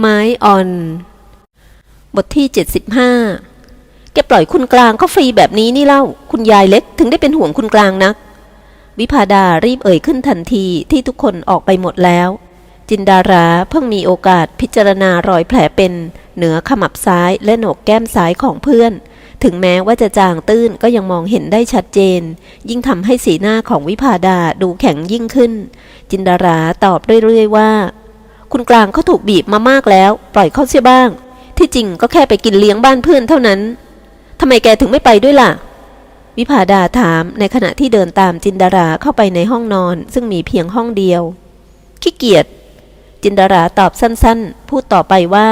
ไม้อ่อน บทที่ 75 แกปล่อยคุณกลางเขาฟรีแบบนี้นี่เล่า คุณยายเล็กถึงได้เป็นห่วงคุณกลางนัก วิพาดารีบเอ่ยขึ้นทันทีที่ทุกคนออกไปหมดแล้ว จินดาราเพิ่งมีโอกาสพิจารณารอยแผลเป็น เหนือขมับซ้ายและโหนกแก้มซ้ายของเพื่อน ถึงแม้ว่าจะจางตื้นก็ยังมองเห็นได้ชัดเจน ยิ่งทำให้สีหน้าของวิพาดาดูแข็งยิ่งขึ้น จินดาราตอบเรื่อยๆว่า คุณกลางเขาถูกบีบมามากแล้ว ปล่อยเขาเสียบ้าง ที่จริงก็แค่ไปกินเลี้ยงบ้านเพื่อนเท่านั้นทำไมแกถึงไม่ไปด้วยล่ะ วิภาดาถามในขณะที่เดินตามจินดาราเข้าไปในห้องนอน ซึ่งมีเพียงห้องเดียว ขี้เกียจจินดาราตอบสั้นๆ พูดต่อไปว่า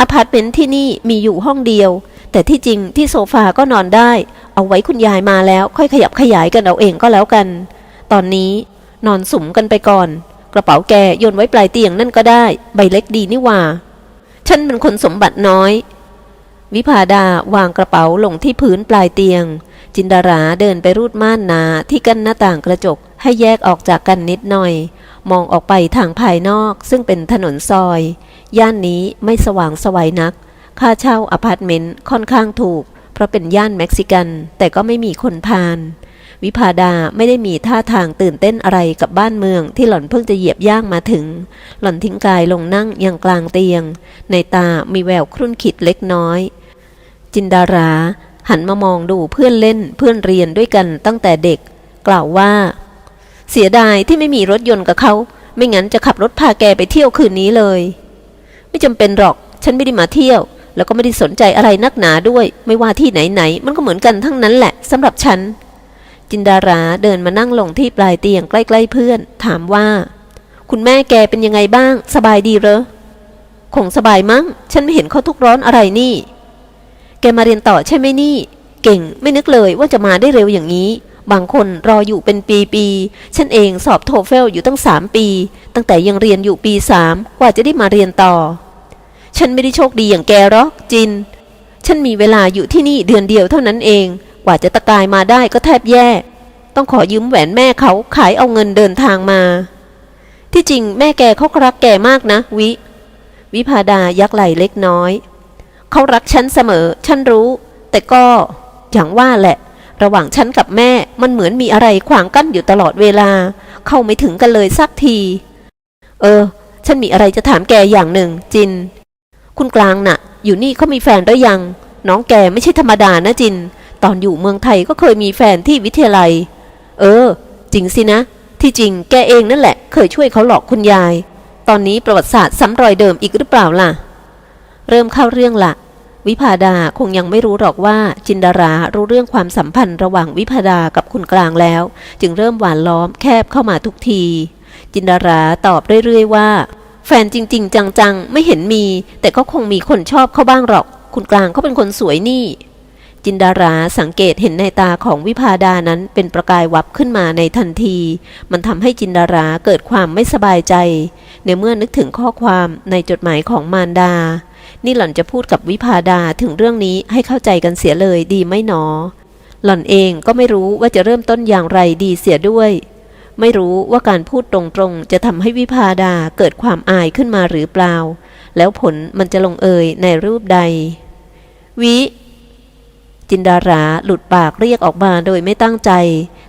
อพาร์ตเมนต์ที่นี่มีอยู่ห้องเดียว แต่ที่จริงที่โซฟาก็นอนได้ เอาไว้คุณยายมาแล้วค่อยขยับขยายกันเอาเองก็แล้วกัน ตอนนี้นอนสุมกันไปก่อน กระเป๋าแกโยนไว้ปลายเตียงนั่นก็ได้ ใบเล็กดีนี่ว่า ฉันเป็นคนสมบัติน้อย วิพาดาวางกระเป๋าลงที่พื้นปลายเตียง จินดาราเดินไปรูดม่านนาที่กั้นหน้าต่างกระจกให้แยกออกจากกันนิดหน่อย มองออกไปทางภายนอกซึ่งเป็นถนนซอย ย่านนี้ไม่สว่างสวัยนัก ค่าเช่าอพาร์ตเมนต์ค่อนข้างถูก เพราะเป็นย่านเม็กซิกัน แต่ก็ไม่มีคนพาน วิพาดาไม่ได้มีท่าทางตื่นเต้นอะไรกับบ้านเมืองที่หล่อนเพิ่งจะเหยียบย่างมาถึง หล่อนทิ้งกายลงนั่งอยังกลางเตียง ในตามีแววครุ่นขิดเล็กน้อย จินดารา หันมามองดูเพื่อนเล่นเพื่อนเรียนด้วยกันตั้งแต่เด็ก กล่าวว่า เสียดายที่ไม่มีรถยนต์กับเขา ไม่งั้นจะขับรถพาแกไปเที่ยวคืนนี้เลย ไม่จำเป็นหรอก ฉันไม่ได้มาเที่ยวแล้วก็ไม่ได้สนใจอะไรนักหนาด้วย ไม่ว่าที่ไหนๆ มันก็เหมือนกันทั้งนั้นแหละสำหรับฉัน จินดาราเดินมานั่งลงที่ปลายเตียงใกล้ๆเพื่อน ถามว่า คุณแม่แกเป็นยังไงบ้าง สบายดีเหรอคงสบายมั้ง ฉันไม่เห็นเขาทุกร้อนอะไรนี่ แกมาเรียนต่อใช่ไหมนี่ เก่งไม่นึกเลยว่าจะมาได้เร็วอย่างนี้ บางคนรออยู่เป็นปีๆฉันเองสอบโทเฟลอยู่ตั้งสามปี ตั้งแต่ยังเรียนอยู่ปีสามกว่าจะได้มาเรียนต่อ ฉันไม่ได้โชคดีอย่างแกหรอกจิน ฉันมีเวลาอยู่ที่นี่เดือนเดียวเท่านั้นเอง กว่าจะตะกายมาได้ก็แทบแย่ ต้องขอยืมแหวนแม่เขาขายเอาเงินเดินทางมา ที่จริงแม่แกเขารักแกมากนะ วิ วิพาดายักไหลเล็กน้อย เขารักฉันเสมอ ฉันรู้ แต่ก็อย่างว่าแหละ ระหว่างฉันกับแม่มันเหมือนมีอะไรขวางกั้นอยู่ตลอดเวลา เข้าไม่ถึงกันเลยสักที เออ ฉันมีอะไรจะถามแกอย่างหนึ่ง จิน คุณกลางน่ะ อยู่นี่เขามีแฟนหรือยัง น้องแกไม่ใช่ธรรมดานะจิน ตอนอยู่เมืองไทยก็เคยมีแฟนที่วิทยาลัย เออ จริงสินะ ที่จริงแกเองนั่นแหละ เคยช่วยเขาหลอกคุณยาย ตอนนี้ประวัติศาสตร์ซ้ำรอยเดิมอีกหรือเปล่าล่ะ เริ่มเข้าเรื่องละวิพาดาคงยังไม่รู้หรอกว่าจินดารารู้เรื่องความสัมพันธ์ระหว่างวิพาดากับคุณกลางแล้ว จึงเริ่มหวานล้อมแคบเข้ามาทุกที จินดาราตอบเรื่อยๆว่า แฟนจริง ๆ จังๆ ไม่เห็นมี แต่ก็คงมีคนชอบเขาบ้างหรอก คุณกลางเขาเป็นคนสวยนี่ จินดาราสังเกตเห็นในตาของวิพาดานั้นเป็นประกายวับขึ้นมาในทันที มันทำให้จินดาราเกิดความไม่สบายใจ ในเมื่อนึกถึงข้อความในจดหมายของมารดา นี่หล่อนจะพูดกับวิพาดาถึงเรื่องนี้ให้เข้าใจกันเสียเลยดีไหมหนอ หล่อนเองก็ไม่รู้ว่าจะเริ่มต้นอย่างไรดีเสียด้วย ไม่รู้ว่าการพูดตรงๆ จะทำให้วิพาดาเกิดความอายขึ้นมาหรือเปล่า แล้วผลมันจะลงเอยในรูปใด วิ จินดาราหลุดปากเรียกออกมาโดยไม่ตั้งใจ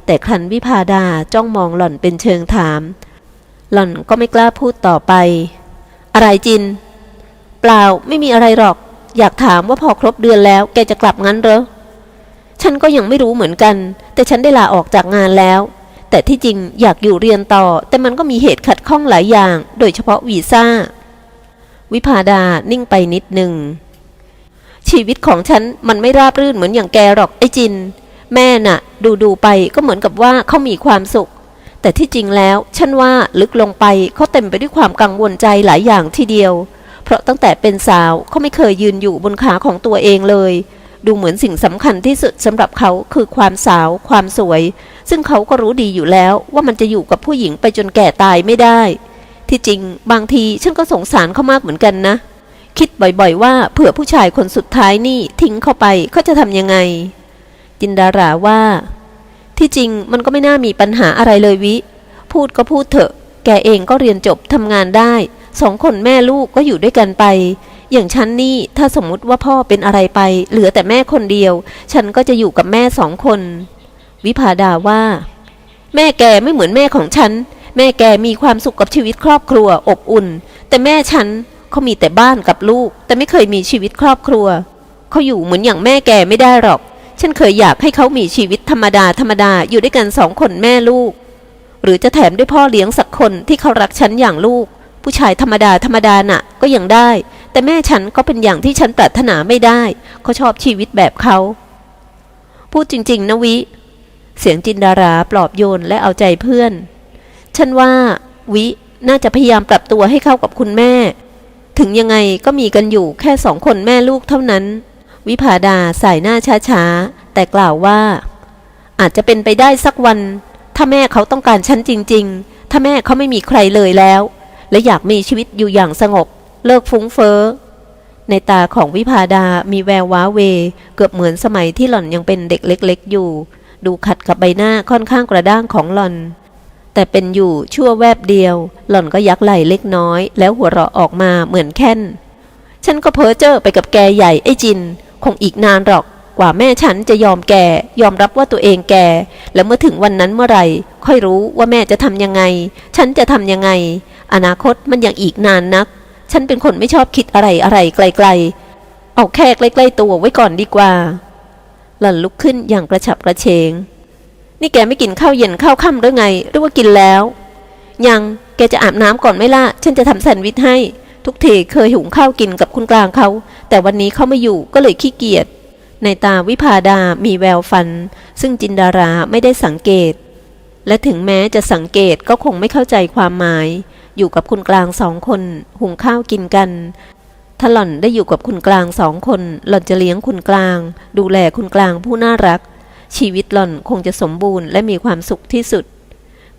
แต่ครันวิพาดาจ้องมองหล่อนเป็นเชิงถาม หล่อนก็ไม่กล้าพูดต่อไป อะไรจิน เปล่าไม่มีอะไรหรอก อยากถามว่าพอครบเดือนแล้ว แกจะกลับงั้นเหรอฉันก็ยังไม่รู้เหมือนกัน แต่ฉันได้ลาออกจากงานแล้ว แต่ที่จริงอยากอยู่เรียนต่อ แต่มันก็มีเหตุขัดข้องหลายอย่าง โดยเฉพาะวีซ่า วิพาดานิ่งไปนิดหนึ่ง ชีวิตของฉันมันไม่ราบรื่นเหมือนอย่างแกหรอกไอ้จิน แม่น่ะ ดูดูๆไปก็เหมือนกับว่าเขามีความสุข แต่ที่จริงแล้ว ฉันว่าลึกลงไปเขาเต็มไปด้วยความกังวลใจหลายอย่างทีเดียว เพราะตั้งแต่เป็นสาวเขาไม่เคยยืนอยู่บนขาของตัวเองเลย ดูเหมือนสิ่งสำคัญที่สุดสำหรับเขาคือความสาว ความสวย ซึ่งเขาก็รู้ดีอยู่แล้วว่ามันจะอยู่กับผู้หญิงไปจนแก่ตายไม่ได้ ที่จริงบางทีฉันก็สงสารเขามากเหมือนกันนะ คิดบ่อยๆว่าเผื่อผู้ชายคนสุดท้ายนี่ทิ้งเข้าไปเขาจะทำยังไง จินดาราว่า ที่จริงมันก็ไม่น่ามีปัญหาอะไรเลยวิ พูดก็พูดเถอะ แกเองก็เรียนจบทำงานได้สองคนแม่ลูกก็อยู่ด้วยกันไป อย่างฉันนี่ถ้าสมมติว่าพ่อเป็นอะไรไป เหลือแต่แม่คนเดียว ฉันก็จะอยู่กับแม่สองคน วิภาดาว่า แม่แกไม่เหมือนแม่ของฉัน แม่แกมีความสุขกับชีวิตครอบครัวอบอุ่น แต่แม่ฉัน เขามีแต่บ้านกับลูก แต่ไม่เคยมีชีวิตครอบครัว เขาอยู่เหมือนอย่างแม่แกไม่ได้หรอก ฉันเคยอยากให้เขามีชีวิตธรรมดาธรรมดาอยู่ด้วยกันสองคนแม่ลูก หรือจะแถมด้วยพ่อเลี้ยงสักคนที่เขารักฉันอย่างลูก ผู้ชายธรรมดาธรรมดาน่ะ ก็ยังได้ แต่แม่ฉันก็เป็นอย่างที่ฉันปรารถนาไม่ได้เขาชอบชีวิตแบบเขาพูดจริง ๆนะวิ เสียงจินดาราปลอบโยนและเอาใจเพื่อน ฉันว่าวิน่าจะพยายามปรับตัวให้เข้ากับคุณแม่ ถึงยังไงก็มีกันอยู่แค่สองคนแม่ลูกเท่านั้น วิภาดาสายหน้าช้าๆ แต่กล่าวว่า อาจจะเป็นไปได้สักวัน ถ้าแม่เขาต้องการฉันจริง ๆ ถ้าแม่เขาไม่มีใครเลยแล้ว และอยากมีชีวิตอยู่อย่างสงบ เลิกฟุ้งเฟ้อในตาของวิภาดามีแววว้าเว เกือบเหมือนสมัยที่หล่อนยังเป็นเด็กเล็ก ๆ อยู่ ดูขัดกับใบหน้าค่อนข้างกระด้างของหล่อน แต่เป็นอยู่ชั่วแวบเดียว หล่อนก็ยักไหล่เล็กน้อย แล้วหัวเราะออกมาเหมือนแค่นฉันก็เพ้อเจ้อไปกับแกใหญ่ไอ้จิน คงอีกนานหรอกกว่าแม่ฉันจะยอมแกยอมรับว่าตัวเองแก แล้วเมื่อถึงวันนั้นเมื่อไหร่ ค่อยรู้ว่าแม่จะทำยังไง ฉันจะทำยังไง อนาคตมันยังอีกนานนัก ฉันเป็นคนไม่ชอบคิดอะไรอะไรไกล ๆ เอาแค่ใกล้ๆตัวไว้ก่อนดีกว่า หล่อนลุกขึ้นอย่างกระฉับกระเฉง นี่แกไม่กินข้าวเย็นข้าวค่ำหรือไง หรือว่ากินแล้ว ยังแกจะอาบน้ำก่อนไหมล่ะฉันจะทำแซนด์วิชให้ ทุกทีเคยหุงข้าวกินกับคุณกลางเขา แต่วันนี้เขาไม่อยู่ก็เลยขี้เกียจในตาวิพาดามีแววฟัน ซึ่งจินดาราไม่ได้สังเกต และถึงแม้จะสังเกตก็คงไม่เข้าใจความหมาย อยู่กับคุณกลางสองคน หุงข้าวกินกันถ้าหล่อนได้อยู่กับคุณกลางสองคน หล่อนจะเลี้ยงคุณกลาง ดูแลคุณกลางผู้น่ารัก ชีวิตหล่อนคงจะสมบูรณ์และมีความสุขที่สุด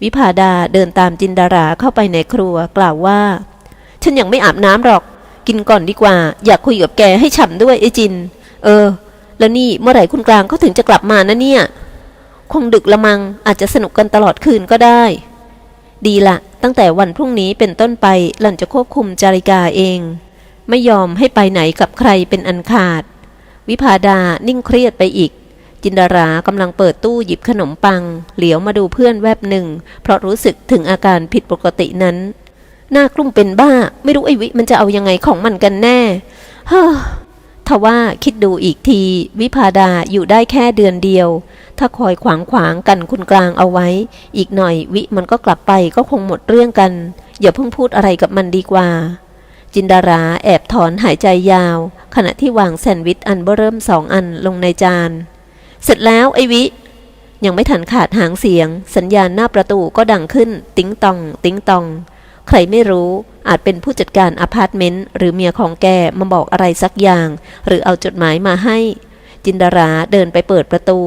วิพาดาเดินตามจินดาราเข้าไปในครัวกล่าวว่า ฉันยังไม่อาบน้ำหรอก กินก่อนดีกว่า อยากคุยกับแกให้ฉ่ำด้วยไอ้จิน เออ แล้วนี่เมื่อไหร่คุณกลางเขาถึงจะกลับมานะเนี่ย คงดึกละมังอาจจะสนุกกันตลอดคืนก็ได้ ดีละตั้งแต่วันพรุ่งนี้เป็นต้นไปหล่อนจะควบคุมจาริกาเอง ไม่ยอมให้ไปไหนกับใครเป็นอันขาด วิพาดานิ่งเครียดไปอีก จินดารากำลังเปิดตู้หยิบขนมปัง เหลียวมาดูเพื่อนแวบหนึ่ง เพราะรู้สึกถึงอาการผิดปกตินั้น หน้ากลุ้มเป็นบ้า ไม่รู้ไอวิมันจะเอายังไงของมันกันแน่เฮ้อทว่าคิดดูอีกที วิพาดาอยู่ได้แค่เดือนเดียว ถ้าคอยขวางขวางกันคุณกลางเอาไว้ อีกหน่อยวิมันก็กลับไปก็คงหมดเรื่องกัน อย่าเพิ่งพูดอะไรกับมันดีกว่า จินดาราแอบถอนหายใจยาว ขณะที่วางแซนด์วิชอันเบอร์เริ่มสองอันลงในจาน เสร็จแล้วไอวิ ยังไม่ทันขาดหางเสียง สัญญาณหน้าประตูก็ดังขึ้น ติ๊งตอง ติ๊งตอง ใครไม่รู้อาจเป็นผู้จัดการอพาร์ตเมนต์หรือเมียของแกมาบอกอะไรสักอย่าง หรือเอาจดหมายมาให้ จินดาราเดินไปเปิดประตู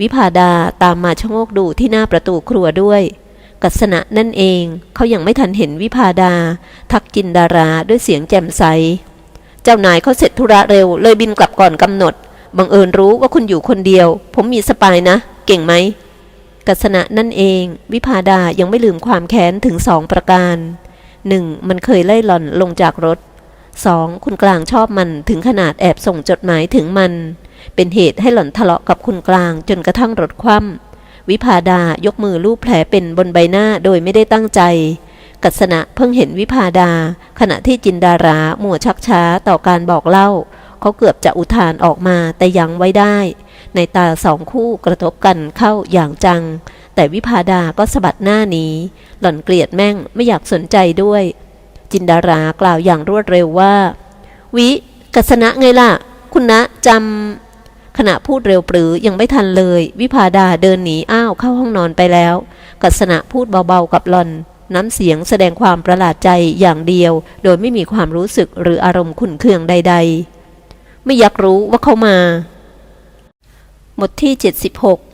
วิพาดาตามมาชะโงกดูที่หน้าประตูครัวด้วยกัศนะนั่นเองเขายังไม่ทันเห็นวิพาดา ทักจินดาราด้วยเสียงแจ่มใส เจ้านายเขาเสร็จธุระเร็วเลยบินกลับก่อนกำหนด บังเอิญรู้ว่าคุณอยู่คนเดียว ผมมีสปายนะ เก่งไหมกัศนะนั่นเอง วิพาดายังไม่ลืมความแค้นถึงสองประการหนึ่งมันเคยไล่หล่อนลงจากรถสองคุณกลางชอบมันถึงขนาดแอบส่งจดหมายถึงมัน เป็นเหตุให้หล่อนทะเลาะกับคุณกลางจนกระทั่งรถคว่ำวิพาดายกมือลูบแผลเป็นบนใบหน้าโดยไม่ได้ตั้งใจ กัศนะเพิ่งเห็นวิพาดา ขณะที่จินดาราหมัวชักช้าต่อการบอกเล่า เขาเกือบจะอุทานออกมาแต่ยังไว้ได้ ในตาสองคู่กระทบกันเข้าอย่างจัง แต่วิพาดาก็สะบัดหน้าหนีหล่อนเกลียดแม่งไม่อยากสนใจด้วย จินดารากล่าวอย่างรวดเร็วว่า วิกัศนะไงล่ะ คุณนะจำขณะพูดเร็วปรือยังไม่ทันเลย วิพาดาเดินหนีอ้าวเข้าห้องนอนไปแล้ว กัศนะพูดเบาๆกับหล่อนน้ำเสียงแสดงความประหลาดใจอย่างเดียว โดยไม่มีความรู้สึกหรืออารมณ์ขุ่นเคืองใด ๆ ไม่อยากรู้ว่าเขามา หมดที่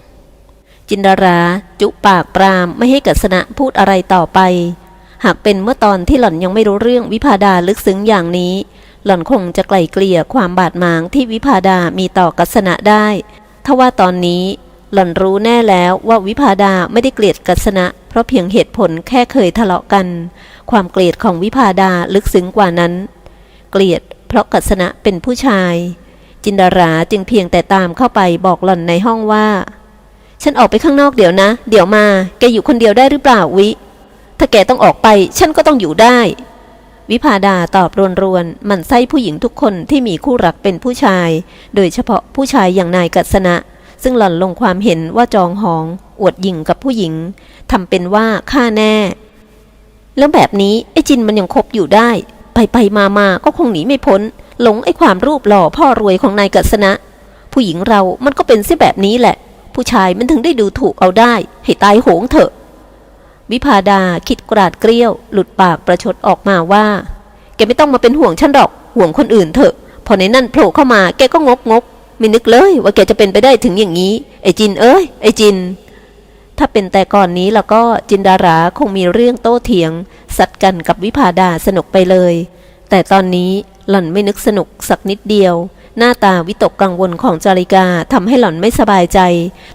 76 จินดาราจุปากปรามไม่ให้กัศนะพูดอะไรต่อไป หากเป็นเมื่อตอนที่หล่อนยังไม่รู้เรื่องวิพาดาลึกซึ้งอย่างนี้ หล่อนคงจะไกล่เกลี่ยความบาดหมางที่วิพาดามีต่อกัศนะได้ทว่าตอนนี้หล่อนรู้แน่แล้วว่าวิพาดาไม่ได้เกลียดกัสนะ เพราะเพียงเหตุผลแค่เคยทะเลาะกัน ความเกลียดของวิพาดาลึกซึ้งกว่านั้น เกลียด เพราะกัสนะเป็นผู้ชาย จินดาราจึงเพียงแต่ตามเข้าไปบอกหล่อนในห้องว่า ฉันออกไปข้างนอกเดี๋ยวนะ เดี๋ยวมา แกอยู่คนเดียวได้หรือเปล่าวิ ถ้าแกต้องออกไป ฉันก็ต้องอยู่ได้ วิพาดาตอบรวนๆหมันไส้ผู้หญิงทุกคนที่มีคู่รักเป็นผู้ชาย โดยเฉพาะผู้ชายอย่างนายกัสนะซึ่งหล่อนลงความเห็นว่าจองหอง อวดหยิ่งกับผู้หญิงทำเป็นว่าฆ่าแน่ แล้วแบบนี้ไอ้จินมันยังคบอยู่ได้ ไปไปมามาก็คงหนีไม่พ้น หลงไอ้ความรูปหล่อพ่อรวยของนายกัสนะผู้หญิงเรามันก็เป็นเสียแบบนี้แหละ ผู้ชายมันถึงได้ดูถูกเอาได้ ให้ตายโหงเถอะ วิพาดาคิดกราดเกลี้ยว หลุดปากประชดออกมาว่า แกไม่ต้องมาเป็นห่วงฉันหรอก ห่วงคนอื่นเถอะ พอในนั่นโผล่เข้ามาแกก็งกงกไม่นึกเลยว่าแกจะเป็นไปได้ถึงอย่างนี้ ไอ้จินเอ้ย ไอ้จิน ถ้าเป็นแต่ก่อนนี้แล้วก็จินดาราคงมีเรื่องโต้เถียง สัดกันกับวิพาดาสนุกไปเลย แต่ตอนนี้หล่อนไม่นึกสนุกสักนิดเดียว หน้าตาวิตกกังวลของจาริกาทำให้หล่อนไม่สบายใจ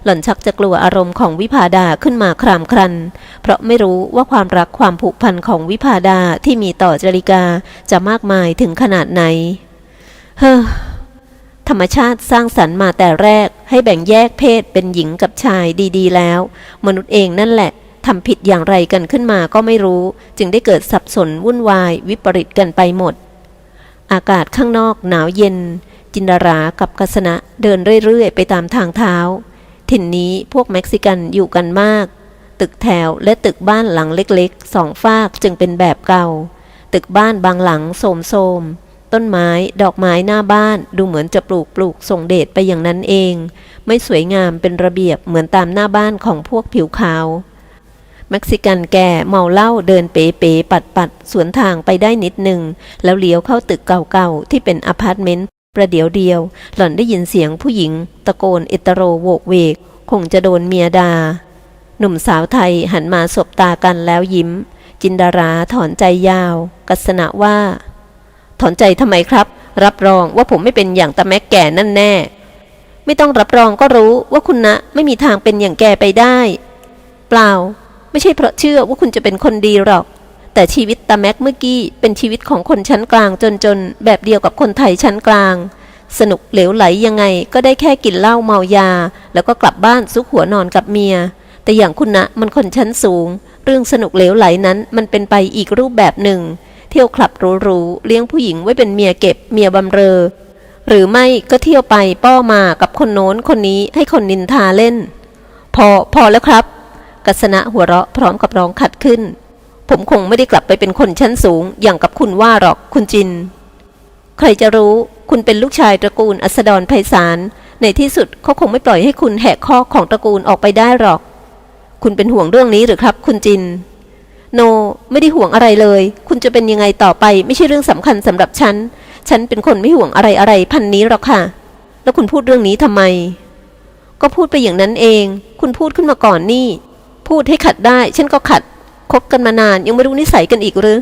หล่อนชักจะกลัวอารมณ์ของวิพาดาขึ้นมาครามครัน เพราะไม่รู้ว่าความรักความผูกพันของวิพาดาที่มีต่อจาริกาจะมากมายถึงขนาดไหน เฮ้อ ธรรมชาติสร้างสรรค์มาแต่แรก ให้แบ่งแยกเพศเป็นหญิงกับชายดีๆ แล้ว มนุษย์เองนั่นแหละทำผิดอย่างไรกันขึ้นมาก็ไม่รู้ จึงได้เกิดสับสนวุ่นวายวิปริตกันไปหมด อากาศข้างนอกหนาวเย็น จินดารากับกัสนะเดินเรื่อยๆ ไปตามทางเท้า ถิ่นนี้พวกเม็กซิกันอยู่กันมาก ตึกแถวและตึกบ้านหลังเล็กๆสองฟากจึงเป็นแบบเก่า ตึกบ้านบางหลังโสมโสม ต้นไม้ ดอกไม้หน้าบ้านดูเหมือนจะปลูกปลูกส่งเดชไปอย่างนั้นเอง ไม่สวยงามเป็นระเบียบเหมือนตามหน้าบ้านของพวกผิวขาวเม็กซิกันแก่เมาเหล้าเดินเป๋เป๋ปัดปัดสวนทางไปได้นิดหนึ่ง แล้วเลี้ยวเข้าตึกเก่าๆ ที่เป็นอพาร์ตเมนต์ประเดี๋ยวเดียว หล่อนได้ยินเสียงผู้หญิง ตะโกนเอตโรโวกเวก คงจะโดนเมียดา หนุ่มสาวไทยหันมาสบตากันแล้วยิ้ม จินดาราถอนใจยาว กัสนะว่า ถอนใจทำไมครับ รับรองว่าผมไม่เป็นอย่างตาแม็กแก่นั่นแน่ ไม่ต้องรับรองก็รู้ว่าคุณนะไม่มีทางเป็นอย่างแกไปได้ เปล่า ไม่ใช่เพราะเชื่อว่าคุณจะเป็นคนดีหรอก แต่ชีวิตตาแม็กเมื่อกี้เป็นชีวิตของคนชั้นกลางจนๆแบบเดียวกับคนไทยชั้นกลาง สนุกเหลวไหลยังไงก็ได้แค่กินเหล้าเมายา แล้วก็กลับบ้านซุกหัวนอนกับเมีย แต่อย่างคุณนะมันคนชั้นสูง เรื่องสนุกเหลวไหลนั้นมันเป็นไปอีกรูปแบบหนึ่ง เที่ยวคลับหรูๆเลี้ยงผู้หญิงไว้เป็นเมียเก็บเมียบำเรอ หรือไม่ก็เที่ยวไปป้อมากับคนโน้นคนนี้ให้คนนินทาเล่น พอพอแล้วครับ กัสนะหัวเราะพร้อมกับร้องขัดขึ้น ผมคงไม่ได้กลับไปเป็นคนชั้นสูง อย่างกับคุณว่าหรอกคุณจิน ใครจะรู้คุณเป็นลูกชายตระกูลอัสดรไพศาลในที่สุดเขาคงไม่ปล่อยให้คุณแหกข้อของตระกูลออกไปได้หรอก คุณเป็นห่วงเรื่องนี้หรือครับ คุณจิน โนไม่ได้ห่วงอะไรเลย คุณจะเป็นยังไงต่อไปไม่ใช่เรื่องสำคัญสำหรับฉัน ฉันเป็นคนไม่ห่วงอะไรอะไรพันนี้หรอกค่ะ แล้วคุณพูดเรื่องนี้ทำไม ก็พูดไปอย่างนั้นเอง คุณพูดขึ้นมาก่อนนี่ พูดให้ขัดได้ ฉันก็ขัด คบกันมานานยังไม่รู้นิสัยกันอีกหรือ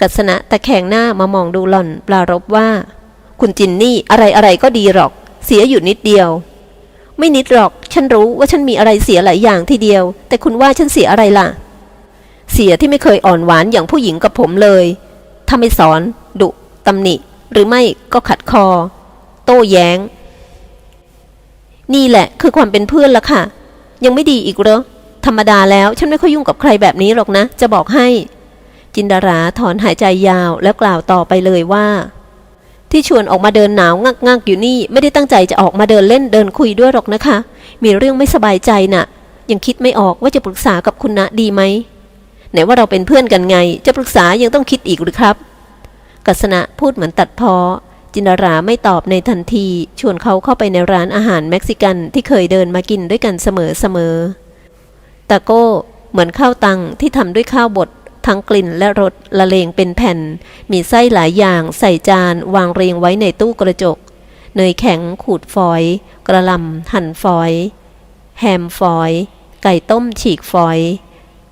กัสนะตะแคงหน้ามามองดูหล่อนปลารบว่า คุณจินนี่อะไรอะไรก็ดีหรอก เสียอยู่นิดเดียว ไม่นิดหรอก ฉันรู้ว่าฉันมีอะไรเสียหลายอย่างทีเดียว แต่คุณว่าฉันเสียอะไรล่ะ เสียที่ไม่เคยอ่อนหวานอย่างผู้หญิงกับผมเลย ถ้าไม่สอน ดุตำหนิ หรือไม่ก็ขัดคอ โต้แย้ง นี่แหละคือความเป็นเพื่อนละค่ะ ยังไม่ดีอีกเหรอ ธรรมดาแล้วฉันไม่ค่อยยุ่งกับใครแบบนี้หรอกนะ จะบอกให้ จินดาราถอนหายใจยาวแล้วกล่าวต่อไปเลยว่า ที่ชวนออกมาเดินหนาวงักงักอยู่นี่ ไม่ได้ตั้งใจจะออกมาเดินเล่นเดินคุยด้วยหรอกนะคะ มีเรื่องไม่สบายใจน่ะ ยังคิดไม่ออกว่าจะปรึกษากับคุณนะดีไหม ไหนว่าเราเป็นเพื่อนกันไง จะปรึกษายังต้องคิดอีกหรือครับกัสนะพูดเหมือนตัดพอ จินดาราไม่ตอบในทันที ชวนเขาเข้าไปในร้านอาหารเม็กซิกันที่เคยเดินมากินด้วยกันเสมอเสมอๆตาโก้เหมือนข้าวตังที่ทำด้วยข้าวบดทั้งกลิ่นและรสละเลงเป็นแผ่น มีไส้หลายอย่างใส่จานวางเรียงไว้ในตู้กระจก เนยแข็งขูดฝอย กระลำหั่นฝอย แฮมฝอย ไก่ต้มฉีกฝอย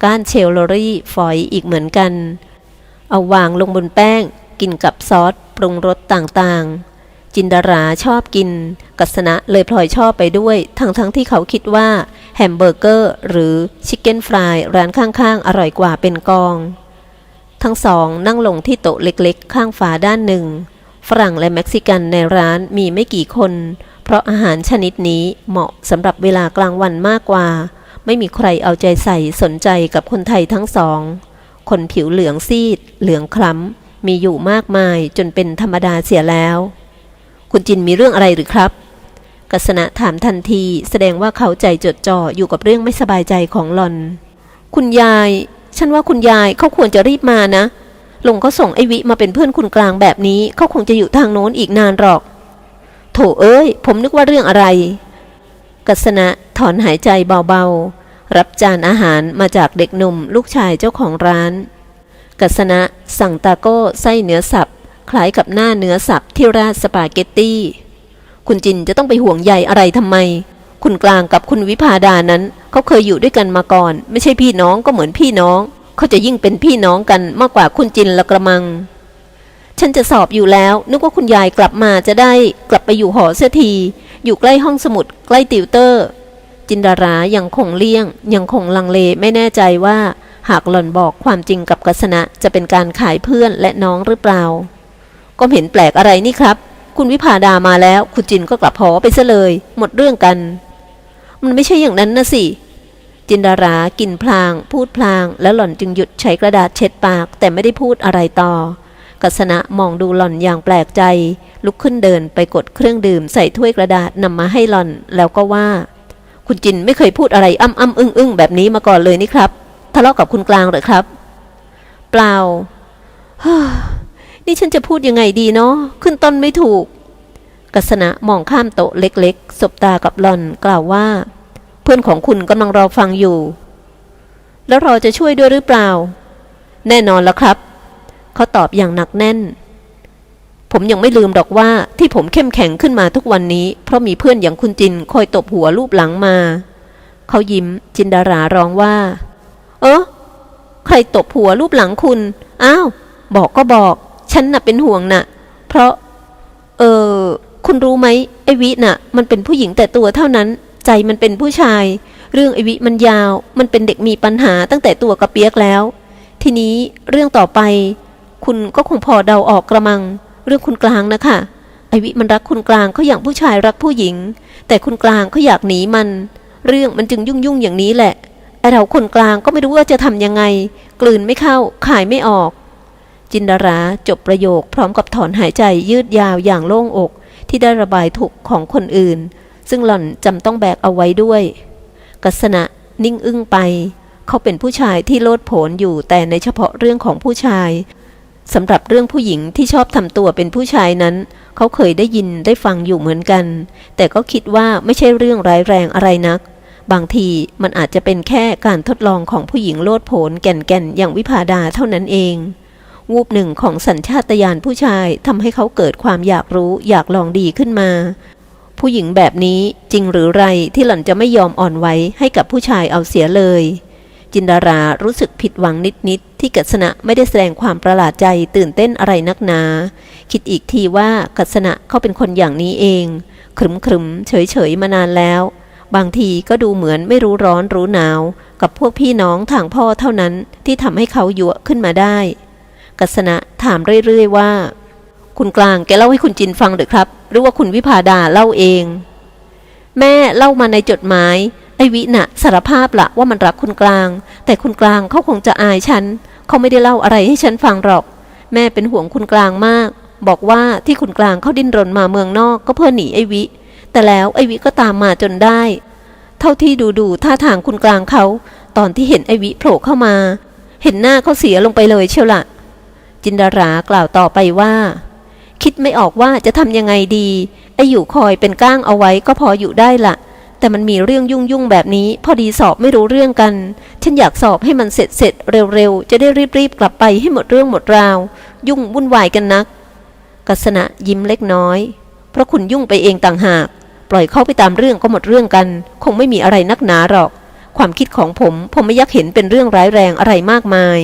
ก้านเชลลอรี่ฝอยอีกเหมือนกัน เอาวางลงบนแป้ง กินกับซอสปรุงรสต่างๆ จินดาราชอบกิน กัสนะเลยพลอยชอบไปด้วย ทั้งทั้งที่เขาคิดว่าแฮมเบอร์เกอร์หรือชิคเก้นฟรายร้านข้างๆ อร่อยกว่าเป็นกอง ทั้งสองนั่งลงที่โต๊ะเล็กๆ ข้างฝาด้านหนึ่ง ฝรั่งและเม็กซิกันในร้านมีไม่กี่คน เพราะอาหารชนิดนี้เหมาะสำหรับเวลากลางวันมากกว่า ไม่มีใครเอาใจใส่สนใจกับคนไทยทั้งสอง คนผิวเหลืองซีด เหลืองคล้ำ มีอยู่มากมายจนเป็นธรรมดาเสียแล้ว คุณจินมีเรื่องอะไรหรือครับ กัสนะถามทันทีแสดงว่าเขาใจจดจ่ออยู่กับเรื่องไม่สบายใจของหลอน คุณยาย ฉันว่าคุณยายเขาควรจะรีบมานะลงเขาส่งไอวิมาเป็นเพื่อนคุณกลางแบบนี้เขาคงจะอยู่ทางโน้นอีกนานหรอก โถเอ้ย ผมนึกว่าเรื่องอะไร กัสนะถอนหายใจเบาๆ รับจานอาหารมาจากเด็กหนุ่มลูกชายเจ้าของร้าน กัสนะสั่งตาโก้ไส้เนื้อสับคล้ายกับหน้าเนื้อสับที่ราดสปาเกตตี้ คุณจินจะต้องไปห่วงใยอะไรทำไม คุณกลางกับคุณวิพาดานั้น เขาเคยอยู่ด้วยกันมาก่อน ไม่ใช่พี่น้องก็เหมือนพี่น้อง เขาจะยิ่งเป็นพี่น้องกันมากกว่าคุณจินละกระมัง ฉันจะสอบอยู่แล้ว นึกว่าคุณยายกลับมาจะได้กลับไปอยู่หอเสียที อยู่ใกล้ห้องสมุด ใกล้ติวเตอร์ จินดารายังคงเลี่ยง ยังคงลังเลไม่แน่ใจว่า หากหล่อนบอกความจริงกับกัสนะจะเป็นการขายเพื่อนและน้องหรือเปล่า ก็เห็นแปลกอะไรนี่ครับ คุณวิพาดามาแล้ว คุณจินก็กลับหอไปซะเลย หมดเรื่องกัน มันไม่ใช่อย่างนั้นนะสิจินดารากินพลาง พูดพลาง แล้วหล่อนจึงหยุดใช้กระดาษเช็ดปาก แต่ไม่ได้พูดอะไรต่อ กัสนะมองดูหล่อนอย่างแปลกใจ ลุกขึ้นเดินไปกดเครื่องดื่มใส่ถ้วยกระดาษนำมาให้หล่อน แล้วก็ว่า คุณจินไม่เคยพูดอะไรอ้ำอ้ำอึ้งอึ้งแบบนี้มาก่อนเลยนี่ครับ ทะเลาะกับคุณกลางเหรอครับ เปล่านี่ฉันจะพูดยังไงดีเนาะขึ้นต้นไม่ถูก กัสนะมองข้ามโต๊ะเล็กๆสบตากับหล่อนกล่าวว่า เพื่อนของคุณกำลังรอฟังอยู่ แล้วเราจะช่วยด้วยหรือเปล่า แน่นอนแล้วครับ เขาตอบอย่างหนักแน่น ผมยังไม่ลืมดอกว่าที่ผมเข้มแข็งขึ้นมาทุกวันนี้ เพราะมีเพื่อนอย่างคุณจินคอยตบหัวรูปหลังมา เขายิ้มจินดาราร้องว่า เออใครตบหัวรูปหลังคุณ อ้าว บอกก็บอก ฉันน่ะเป็นห่วงน่ะ เพราะ เออ คุณรู้ไหมไอวิน่ะ มันเป็นผู้หญิงแต่ตัวเท่านั้น ใจมันเป็นผู้ชาย เรื่องไอวิมันยาว มันเป็นเด็กมีปัญหาตั้งแต่ตัวกระเปียกแล้ว ทีนี้เรื่องต่อไป คุณก็คงพอเดาออกกระมัง เรื่องคุณกลางนะคะไอวิมันรักคุณกลางเขาอย่างผู้ชายรักผู้หญิง แต่คุณกลางเขาอยากหนีมัน เรื่องมันจึงยุ่งยุ่งอย่างนี้แหละไอเราคนกลางก็ไม่รู้ว่าจะทำยังไง กลืนไม่เข้าขายไม่ออก จินดาราจบประโยคพร้อมกับถอนหายใจยืดยาวอย่างโล่งอก ที่ได้ระบายทุกข์ของคนอื่น ซึ่งหล่อนจำต้องแบกเอาไว้ด้วย กัสนะนิ่งอึ้งไป เขาเป็นผู้ชายที่โลดโผนอยู่แต่ในเฉพาะเรื่องของผู้ชาย สำหรับเรื่องผู้หญิงที่ชอบทำตัวเป็นผู้ชายนั้น เขาเคยได้ยินได้ฟังอยู่เหมือนกัน แต่ก็คิดว่าไม่ใช่เรื่องร้ายแรงอะไรนัก บางทีมันอาจจะเป็นแค่การทดลองของผู้หญิงโลดโผนแก่นๆอย่างวิพาดาเท่านั้นเอง วูบหนึ่งของสัญชาตญาณผู้ชายทำให้เขาเกิดความอยากรู้อยากลองดีขึ้นมา ผู้หญิงแบบนี้จริงหรือไรที่หล่อนจะไม่ยอมอ่อนไหวให้กับผู้ชายเอาเสียเลย จินดารารู้สึกผิดหวังนิดๆที่กัสนะไม่ได้แสดงความประหลาดใจตื่นเต้นอะไรนักหนา คิดอีกทีว่ากัสนะเขาเป็นคนอย่างนี้เองขรึมขรึมเฉยเฉยๆมานานแล้ว บางทีก็ดูเหมือนไม่รู้ร้อนรู้หนาว กับพวกพี่น้องทางพ่อเท่านั้นที่ทำให้เขายั่วขึ้นมาได้ กัสนะถามเรื่อยๆว่า คุณกลางแกเล่าให้คุณจินฟังหรือครับ หรือว่าคุณวิพาดาเล่าเอง แม่เล่ามาในจดหมาย ไอวิน่ะสารภาพละว่ามันรักคุณกลาง แต่คุณกลางเขาคงจะอายฉัน เขาไม่ได้เล่าอะไรให้ฉันฟังหรอก แม่เป็นห่วงคุณกลางมาก บอกว่าที่คุณกลางเขาดิ้นรนมาเมืองนอกก็เพื่อหนีไอวิ แต่แล้วไอวิก็ตามมาจนได้ เท่าที่ดูดูท่าทางคุณกลางเขาตอนที่เห็นไอวิโผล่เข้ามา เห็นหน้าเขาเสียลงไปเลยเชียวละจินดารากล่าวต่อไปว่า คิดไม่ออกว่าจะทำยังไงดีไออยู่คอยเป็นก้างเอาไว้ก็พออยู่ได้ละ แต่มันมีเรื่องยุ่งยุ่งแบบนี้ พอดีสอบไม่รู้เรื่องกัน ฉันอยากสอบให้มันเสร็จเสร็จเร็วๆ จะได้รีบๆ กลับไปให้หมดเรื่องหมดราว ยุ่งวุ่นวายกันนัก กัสนะยิ้มเล็กน้อย เพราะคุณยุ่งไปเองต่างหาก ปล่อยเข้าไปตามเรื่องก็หมดเรื่องกัน คงไม่มีอะไรนักหนาหรอก ความคิดของผมผมไม่ยากเห็นเป็นเรื่องร้ายแรงอะไรมากมาย